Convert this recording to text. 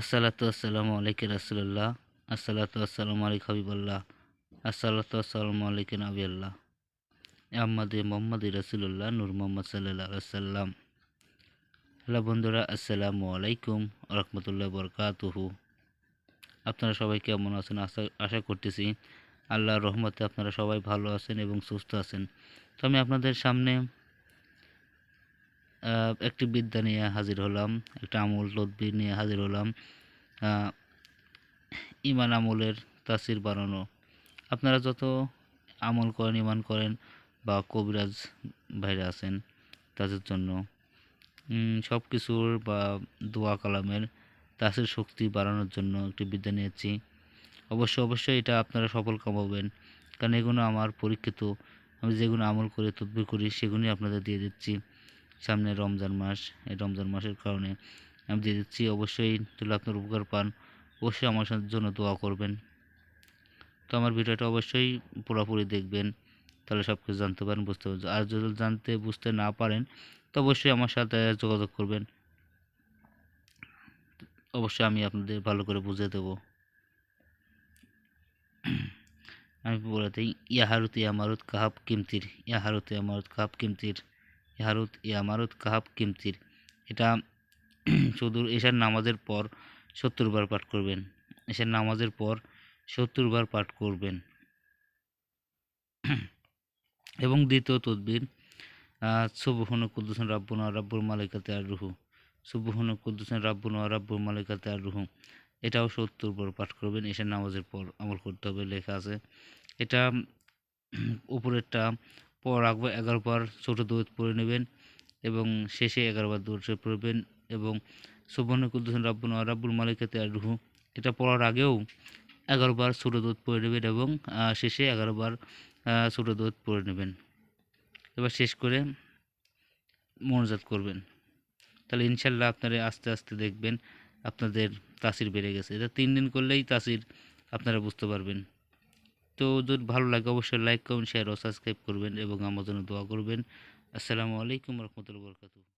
আসসালাতু আসসালামু আলাইকুম রাসুল্লাহ আসসালাতু আসসালামু আলাইকুম হাবিবাল্লাহ, আসসালাতু আসসালামু আলাইকুম আবিয়াল্লাহ আহমদ মোহাম্মদ রাসুল্লাহ নূর মোহাম্মদ সাল্লাহ সাল্লাম হ্যালো বন্ধুরা, আসসালামু আলাইকুম রহমতুল্লাহ বরকাতুহু। আপনারা সবাই কেমন আছেন? আশা আশা করতেছি আল্লাহর রহমতে আপনারা সবাই ভালো আছেন এবং সুস্থ আছেন। তো আমি আপনাদের সামনে একটি বিদ্যা নিয়ে হাজির হলাম, একটা আমল তদবির নিয়ে হাজির হলাম ইমান আমলের তাসির বানানো। আপনারা যত আমল করেন ইমান করেন বা কবিরাজ ভাইরা আছেন, তাদের জন্য সব কিছুর বা দোয়া কালামের তাসির শক্তি বাড়ানোর জন্য একটি বিদ্যা নিয়েছি। অবশ্যই অবশ্যই এটা আপনারা সফল কামাবেন, কারণ এগুলো আমার পরীক্ষিত। আমি যেগুলো আমল করে তদবির করি, সেগুলোই আপনাদের দিয়ে দিচ্ছি। সামনে রমজান মাস, এই রমজান মাসের কারণে আমি দিয়ে দিচ্ছি অবশ্যই যদি আপনার উপকার পান। অবশ্যই আমার সাথে জন্য দোয়া করবেন। তো আমার ভিডিওটা অবশ্যই পুরোপুরি দেখবেন, তাহলে সব কিছু জানতে পারেন, বুঝতে পারবেন। আর যদি জানতে, বুঝতে না পারেন, তো অবশ্যই আমার সাথে যোগাযোগ করবেন। অবশ্যই আমি আপনাদের ভালো করে বুঝিয়ে দেবো। আমি বলে দিই, ইয়াহারুত ইয়ামারুত কাহাব কিমতির, ইয়াহারুত ইয়ামারুত কাহাব কিমতির। ইহারুত, ইয়ামারুত, কাহাব, কিমতির। এটা শুধু এশার নামাজের পর সত্তর বার পাঠ করবেন। এশার নামাজের পর সত্তর বার পাঠ করবেন। এবং দ্বিতীয় তদবির সুবহন কুদ্দুসন রাব্বুন রাব্বুল মালিকাতে আর রুহু সুবহন কুদ্দুসন রাব্বুন রাব্বুল মালিকাতে আর রুহু এটাও সত্তর বার পাঠ করবেন এশার নামাজের পর আমল করতে হবে লেখা আছে। এটা উপরেরটা পর রাখব এগারো বার ছোটো দৌড় পরে নেবেন এবং শেষে এগারো বার দৌড় পড়বেন এবং সুবর্ণ কুদ্দুসন রাব্বুন রাব্বুল মালিকাতে আর এটা পড়ার আগেও এগারো বার ছোটো দুধ পরে নেবেন এবং শেষে এগারো বার আহ, ছোটো দুধ পরে নেবেন। এবার শেষ করে মনোজাত করবেন। তাহলে ইনশাল্লাহ আপনারা আস্তে আস্তে দেখবেন আপনাদের তাসির বেড়ে গেছে। এটা তিন দিন করলেই তাসির আপনারা বুঝতে পারবেন। তো যদি ভালো লাগে অবশ্যই লাইক কমেন্ট শেয়ার ও সাবস্ক্রাইব করবেন এবং আমার জন্য দোয়া করবেন। আসসালামু আলাইকুম রহমতুল্লাহ বরকাতু